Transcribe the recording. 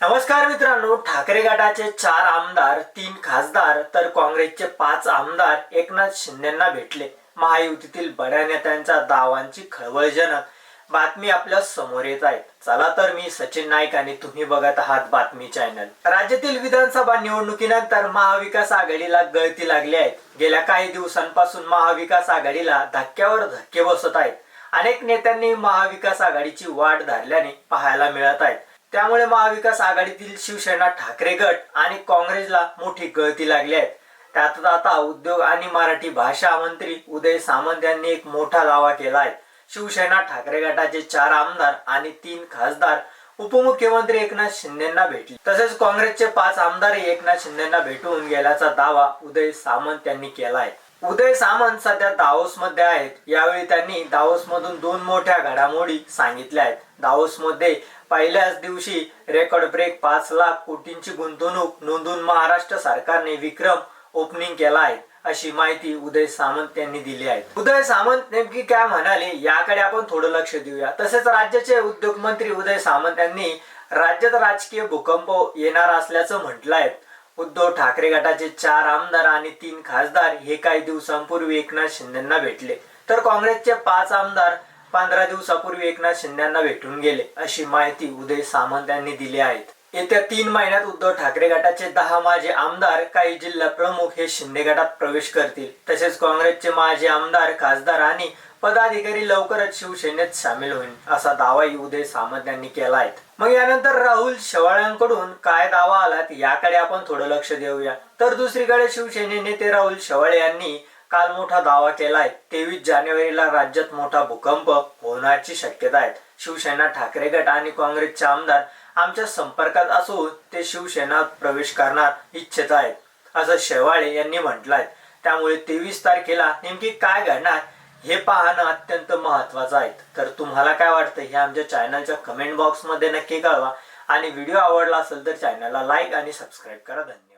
नमस्कार मित्रांनो ठाकरे गटाचे चार आमदार तीन खासदार तर काँग्रेसचे पाच आमदार एकनाथ शिंदेना भेटले. महायुतीतील बड्या नेत्यांच्या दावांची खळबळजनक बातमी आपल्यासमोर येत आहे चला तर मी सचिन नाईक आणि तुम्ही बघत आहात बातमी चॅनल. राज्यातील विधानसभा निवडणुकीनंतर महाविकास आघाडीला गळती लागली आहे. गेल्या काही दिवसांपासून महाविकास आघाडीला धक्क्यावर धक्के बसत आहेत. अनेक नेत्यांनी महाविकास आघाडीची वाट धरल्याने पाहायला मिळत आहेत. त्यामुळे महाविकास आघाडीतील शिवसेना ठाकरे गट आणि काँग्रेसला मोठी गळती लागली आहे. त्यातच आता उद्योग आणि मराठी भाषा मंत्री उदय सामंत यांनी एक मोठा दावा केला आहे. शिवसेना ठाकरे गटाचे चार आमदार आणि तीन खासदार उपमुख्यमंत्री एकनाथ शिंदेना भेटले. तसेच काँग्रेसचे पाच आमदारही एकनाथ शिंदेना भेटून गेल्याचा दावा उदय सामंत यांनी केला आहे. उदय सामंत सध्या दावोस मध्ये आहेत. यावेळी त्यांनी दावोस मधून दोन मोठ्या घडामोडी सांगितल्या आहेत. दावोस मध्ये पहिल्याच दिवशी रेकॉर्ड ब्रेक पाच लाख कोटींची गुंतवणूक नोंदवून महाराष्ट्र सरकारने विक्रम ओपनिंग केला आहे अशी माहिती उदय सामंत यांनी दिली आहे. उदय सामंत नेमकी काय म्हणाले याकडे आपण थोडं लक्ष देऊया. तसेच राज्याचे उद्योग मंत्री उदय सामंत यांनी राज्यात राजकीय भूकंप येणार असल्याचं म्हटलं आहे उद्धव ठाकरे गटाचे चार आमदार आणि तीन खासदार हे काही दिवसांपूर्वी एकनाथ शिंदेना भेटले. तर काँग्रेसचे पाच आमदार पंधरा दिवसापूर्वी एकनाथ शिंदेना भेटून गेले अशी माहिती उदय सामंत यांनी दिली आहे. येत्या तीन महिन्यात उद्धव ठाकरे गटाचे दहा माजी आमदार काही जिल्हा प्रमुख हे शिंदे गटात प्रवेश करतील. तसेच काँग्रेसचे माजी आमदार खासदार आणि पदाधिकारी लवकरच शिवसेनेत सामील होईल असा दावाही उदय सामंत यांनी केला आहे. मग यानंतर राहुल शेवाळ्यांकडून काय दावा आलात याकडे आपण थोडं लक्ष देऊया. तर दुसरीकडे शिवसेने नेते राहुल शेवाळे यांनी काल मोठा दावा केला आहे तेवीस जानेवारीला राज्यात मोठा भूकंप होण्याची शक्यता आहे. शिवसेना ठाकरे गट आणि काँग्रेसचे आमदार आमच्या संपर्कात असून ते शिवसेना प्रवेश करणार इच्छित आहेत असं शेवाळे यांनी म्हटलं आहे त्यामुळे तेवीस तारखेला नेमकी काय घडणार हे पाहणं अत्यंत महत्वाचं आहे. तर तुम्हाला काय वाटतं हे आमच्या चॅनलच्या कमेंट बॉक्समध्ये नक्की कळवा. आणि व्हिडिओ आवडला असेल तर चॅनलला लाईक आणि सबस्क्राईब करा. धन्यवाद.